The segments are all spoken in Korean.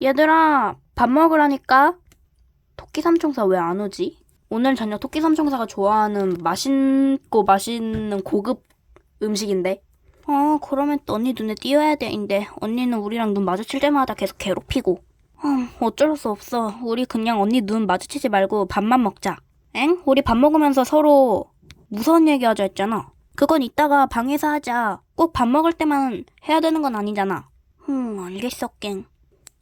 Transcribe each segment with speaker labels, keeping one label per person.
Speaker 1: 얘들아, 밥 먹으라니까? 토끼 삼총사 왜 안 오지? 오늘 저녁 토끼 삼총사가 좋아하는 맛있고 맛있는 고급 음식인데. 어, 그러면 또 언니 눈에 띄어야 되는데 언니는 우리랑 눈 마주칠 때마다 계속 괴롭히고. 음, 어쩔 수 없어. 우리 그냥 언니 눈 마주치지 말고 밥만 먹자. 엥? 우리 밥 먹으면서 서로 무서운 얘기 하자 했잖아. 그건 이따가 방에서 하자. 꼭 밥 먹을 때만 해야 되는 건 아니잖아. 음, 알겠어, 깽.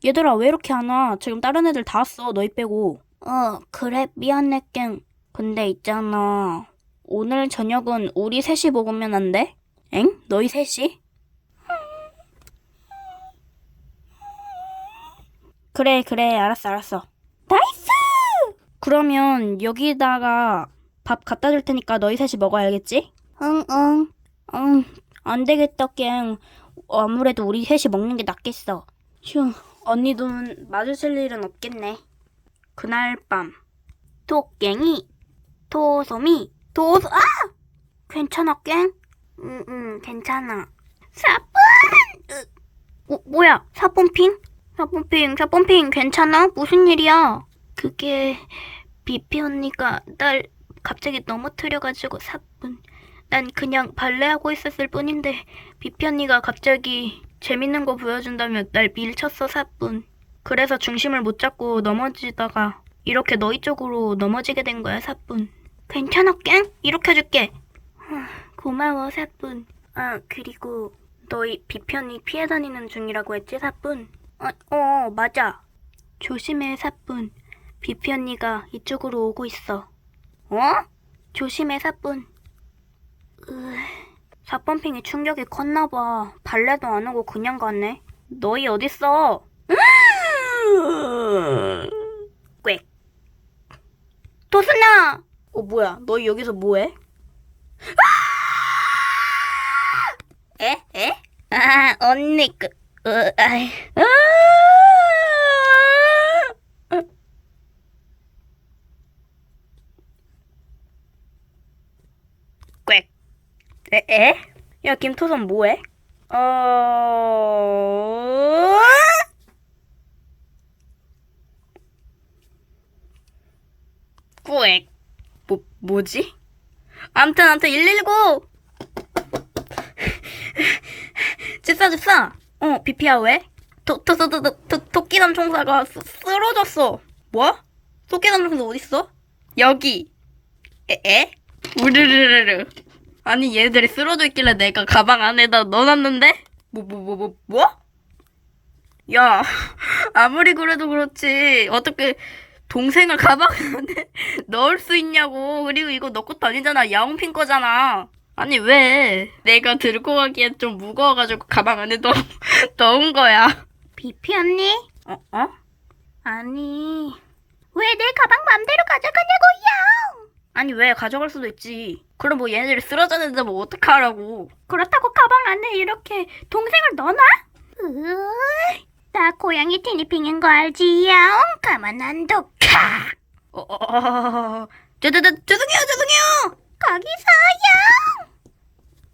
Speaker 1: 얘들아, 왜 이렇게 안 와? 지금 다른 애들 다 왔어, 너희 빼고. 어, 그래, 미안해, 깽. 근데 있잖아. 오늘 저녁은 우리 셋이 먹으면 안 돼? 엥? 너희 셋이? 그래, 그래, 알았어, 알았어. 나이스! 그러면 여기다가 밥 갖다 줄 테니까 너희 셋이 먹어, 알겠지? 응, 응. 응, 안 되겠다, 깽. 아무래도 우리 셋이 먹는 게 낫겠어. 휴, 언니 눈 마주칠 일은 없겠네. 그날 밤, 토깽이, 토소미, 토소, 아! 괜찮아, 깽? 응, 응, 괜찮아. 사뿐! 으, 어, 뭐야, 사뿐핑? 사뿐핑, 사뿐핑, 괜찮아? 무슨 일이야? 그게, 비피 언니가 날 갑자기 넘어뜨려가지고 사뿐. 난 그냥 발레하고 있었을 뿐인데, 비피 언니가 갑자기 재밌는 거 보여준다며 날 밀쳤어, 사뿐. 그래서 중심을 못 잡고 넘어지다가 이렇게 너희 쪽으로 넘어지게 된 거야, 사뿐. 괜찮아, 깽? 하, 고마워, 사뿐. 아, 그리고 너희 비편이 피해 다니는 중이라고 했지, 사뿐? 어, 어, 맞아. 조심해, 사뿐. 비피 언니가 이쪽으로 오고 있어. 어? 조심해, 사뿐. 으... 사뻔핑이 충격이 컸나봐. 발레도 안 하고 그냥 갔네. 너희 어딨어? 꽥. 도순아! 어, 뭐야. 너희 여기서 뭐해? 아! 에? 에? 아, 언니, 그, 으, 아이. 아! 꽥. 에? 에? 야, 김토선 뭐해? 어... 꾸액. 뭐, 뭐지? 암튼, 암튼, 119! 집사, 집사! 어, 비피야, 왜? 도, 도, 도, 도, 도, 도, 토끼남 총사가 쓰, 쓰러졌어. 뭐? 토끼남 총사 어딨어? 여기. 에? 에? 우르르르르. 아니 얘들이 쓰러져 있길래 내가 가방 안에다 넣어놨는데? 뭐뭐 뭐 뭐 뭐? 야 아무리 그래도 그렇지 어떻게 동생을 가방 안에 넣을 수 있냐고 그리고 이거 너 것도 아니잖아 야옹핀 거잖아 아니 왜 내가 들고 가기엔 좀 무거워가지고 가방 안에 넣, 넣은 거야 비피 언니? 어? 어? 아니 왜 내 가방 맘대로 가져가냐고요 아니 왜 가져갈 수도 있지. 그럼 뭐 얘네들이 쓰러졌는데 뭐 어떡하라고. 그렇다고 가방 안에 이렇게 동생을 넣어놔? 으이, 나 고양이 티니핑인 거 알지요? 가만 안 둬. 카. 어, 어, 어, 저, 저, 저, 죄송해요, 죄송해요. 거기서요.